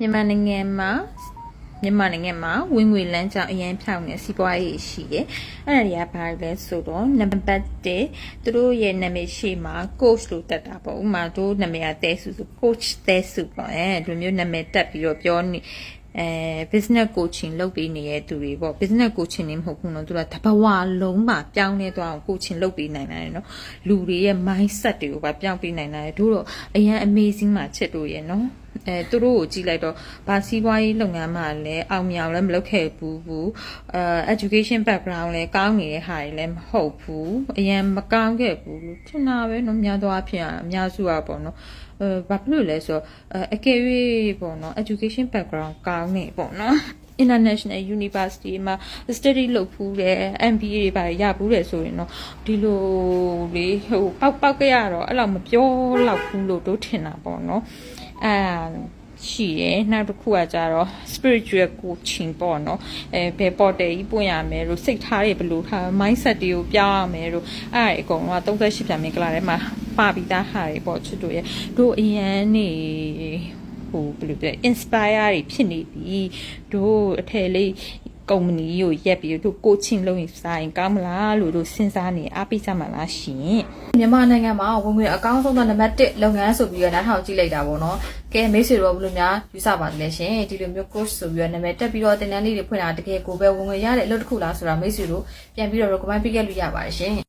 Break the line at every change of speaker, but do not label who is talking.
မြန်မာနိုင်ငံမှာမြန်မာနိုင်ငံမှာဝင်ငွေလမ်းကြောင်းအရင်ဖြောင်းနေစီးပွားရေးရှိတယ်။အဲ့ဒါတွေကဘာလဲဆိုတော့နံပါတ်1သူတို့ရဲ့နာမည်ရှိမှာ coach လို့တက်တာပေါ့။ဥပမာတို့နာမည်ကတဲစုဆို coach တဲစုပေါ့။အဲဒီလိုမျိုးနာမည်တက်ပြီးတော့ပြောနေ အဲ business coaching လုပ်ပေးနေတဲ့သူတွေပေါ့ business coaching နေမဟုတ်ဘူးเนาะသူကတဘဝလုံးမှာပြောင်းလဲသွားအောင် coaching လုပ်ပေးနိုင်တယ်เนาะလူတွေရဲ့ mindset တွေကိုပါပြောင်းပေးနိုင်တယ်တို့တော့အရင် amazing မှာချက်တို့ရဲ့เนาะအဲသူတို့ကိုကြည့်လိုက်တော့ဗာစီးပွားရေးလုပ်ငန်းမှာလည်းအောင်မြင်လည်းမလုပ်ခဲ့ဘူးဘူးအဲ education background လည်းကောင်းနေတဲ့ဟာတွေလည်းမဟုတ်ဘူးအရင်မကောင်းခဲ့ဘူးလို့ထင်တာပဲเนาะများသောအားဖြင့်အများစုอ่ะပေါ့เนาะအဲဘာဖြစ်လို့လဲဆိုတော့အဲအကယ်၍ပေါ့เนาะ education background ကောင်း င်းနေပေါ့နော် international university မှာ study လုပ်ဖူးတယ် MBA တွေပါရဘူးတယ်ဆိုရင်တော့ဒီလိုလေဟိုပောက်ပောက်ကရတော့အဲ့လောက်မပြောလောက်ဘူးလို့တို့ထင်တာပေါ့နော်အဲရှိတယ်နောက်တစ်ခုကကြတော့ spiritual coaching ပေါ့နော်အဲဘယ်ပေါ်တယ်ကြီးပွင့်ရမယ်လို့စိတ်ထားတွေဘယ်လိုထား mindset တွေကိုပြောင်းရမယ်လို့အဲ့ဒါအကုန်လုံးက38ပြန်မင်္ဂလာထဲမှာပါပြီးသားဟာတွေပေါ့ချစ်တို့ရဲ့တို့အရန်နေ ဟိုဘယ်လိုပြော inspire တွေဖြစ်နေပြီတို့အထည်လေးကုမ္ပဏီကိုရက်ပြီးတို့ coaching လုပ်ရင်စားရင်ကောင်းမလားလို့တို့စဉ်းစားနေအားပေးကြမှာလားရှင်
မြန်မာနိုင်ငံမှာဝင်ငွေအကောင်းဆုံးသောနံပါတ်1လုပ်ငန်းဆိုပြီးတော့နားထောင်ကြည့်လိုက်တာပေါ့နော်။ကဲမိတ်ဆွေတို့ဘယ်လိုများယူဆပါသလဲရှင်။ဒီလိုမျိုး course ဆိုပြီးတော့နာမည်တက်ပြီးတော့တင်တန်းလေးတွေဖွင့်တာတကယ်ကိုပဲဝင်ငွေရတဲ့အလုပ်တစ်ခုလားဆိုတာမိတ်ဆွေတို့ပြန်ပြီးတော့ recommend ပေးခဲ့လို့ရပါတယ်ရှင်။